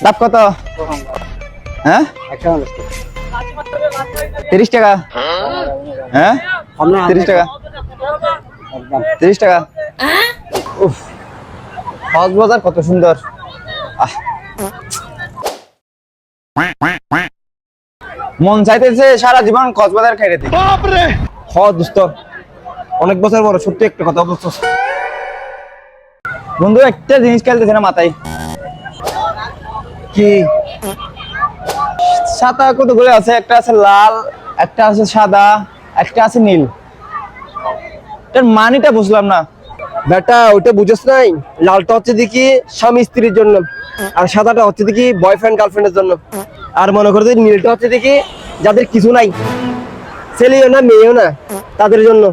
ডাব কত? হ্যাঁ? তিরিশ টাকা। হ্যাঁ? তিরিশ টাকা। তিরিশ টাকা। উফ। কক্সবাজার কত সুন্দর। আহ। মন চাইতেছে সারা জীবন কক্সবাজার খাইতে দিই হ দোস্ত। অনেক বছর পর সত্যি একটা কথা বলছো। বন্ধু একটা জিনিস খেলতেছে না মাথায়। কি? সাদা কতগুলো আছে? একটা আছে লাল একটা আছে সাদা একটা আছে নীল। এটার মানিটা বুঝলাম না। বেটা বুঝোস নাই? লালটা হচ্ছে দেখি স্বামী স্ত্রীর জন্য আর সাদাটা হচ্ছে দেখি বয়ফ্রেন্ড গার্লফ্রেন্ডের জন্য। আর মনে করো যে নীলটা হচ্ছে দেখি যাদের কিছু নাই। ছেলেও না মেয়েও না তাদের জন্য।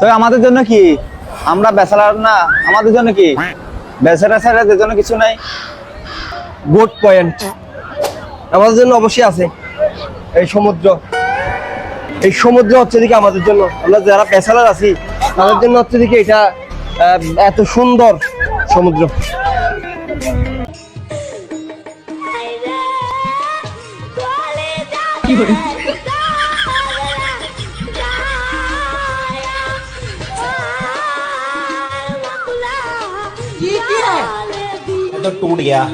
তো আমাদের জন্য কি? আমরা বেচারার না আমাদের জন্য কি? বেচারা ছাড়াদের জন্য কিছু নাই। গুড পয়েন্ট আমাদের জন্য অবশ্যই আছে। এই সমুদ্র। এই সমুদ্র হচ্ছে দিকে আমাদের জন্য। আমরা যারা পেশালার আছি তাদের জন্য হচ্ছে দিকে এটা এত সুন্দর সমুদ্র। ये तो टूट गया।